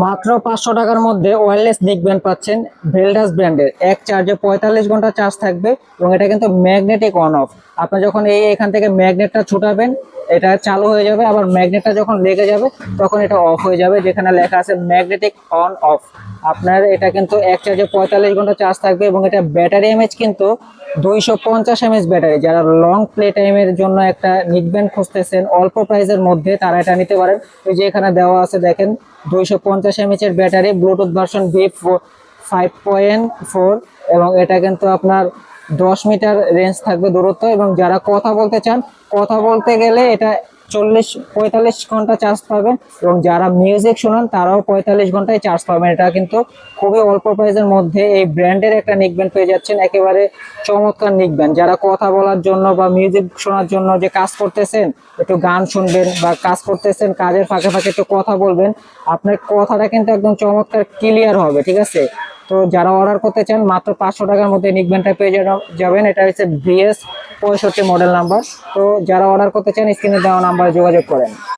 মাত্র পাঁচশো টাকার মধ্যে ওয়্যারলেস নিকব্যান্ড পাচ্ছেন ভেলডাস ব্র্যান্ডের এক চার্জে পঁয়তাল্লিশ ঘণ্টা চার্জ থাকবে এবং এটা কিন্তু ম্যাগনেটিক অন অফ আপনি যখন এই এখান থেকে ম্যাগনেটটা ছুটাবেন এটা চালু হয়ে যাবে, আবার ম্যাগনেটটা যখন লেগে যাবে, তখন এটা অফ হয়ে যাবে, যেখানে লেখা আছে ম্যাগনেটিক অন অফ আপনার এটা কিন্তু এক চার্জে পঁয়তাল্লিশ ঘণ্টা চার্জ থাকবে এবং এটা ব্যাটারি এমএচ কিন্তু দুইশো পঞ্চাশ এমএচ ব্যাটারি যারা লং প্লে টাইমের জন্য একটা নিকব্যান্ড খুঁজতেছেন, অল্প প্রাইসের মধ্যে তারা এটা নিতে পারেন। ওই যে এখানে দেওয়া আছে দেখেন, দুইশো পঞ্চাশ এমএচ এর battery Bluetooth version B five point four এবং এটা কিন্তু আপনার দশ মিটার রেঞ্জ থাকবে দূরত্ব এবং যারা কথা বলতে চান, কথা বলতে গেলে এটা চল্লিশ, পঁয়তাল্লিশ ঘণ্টা চার্জ পাবেন এবং যারা মিউজিক শোনান তারাও পঁয়তাল্লিশ ঘন্টায় চার্জ পাবেন। এটা কিন্তু খুবই অল্প প্রাইসের মধ্যে এই ব্র্যান্ডের একটা নিকব্যান্ড পেয়ে যাচ্ছেন। একেবারে চমৎকার নিকব্যান্ড যারা কথা বলার জন্য বা মিউজিক শোনার জন্য যে কাজ করতেছেন, একটু গান শুনবেন বা কাজ করতেছেন, কাজের ফাঁকে ফাঁকে একটু কথা বলবেন, আপনার কথাটা কিন্তু একদম চমৎকার ক্লিয়ার হবে, ঠিক আছে? তো যারা অর্ডার করতে চান, মাত্র পাঁচশো টাকার মধ্যে নিকব্যান্ডটা পেয়ে যাবেন। এটা হচ্ছে বিএস পঁয়ষট্টি মডেল নাম্বার তো যারা অর্ডার করতে চান স্ক্রিনে দেওয়া নাম্বারে যোগাযোগ করেন।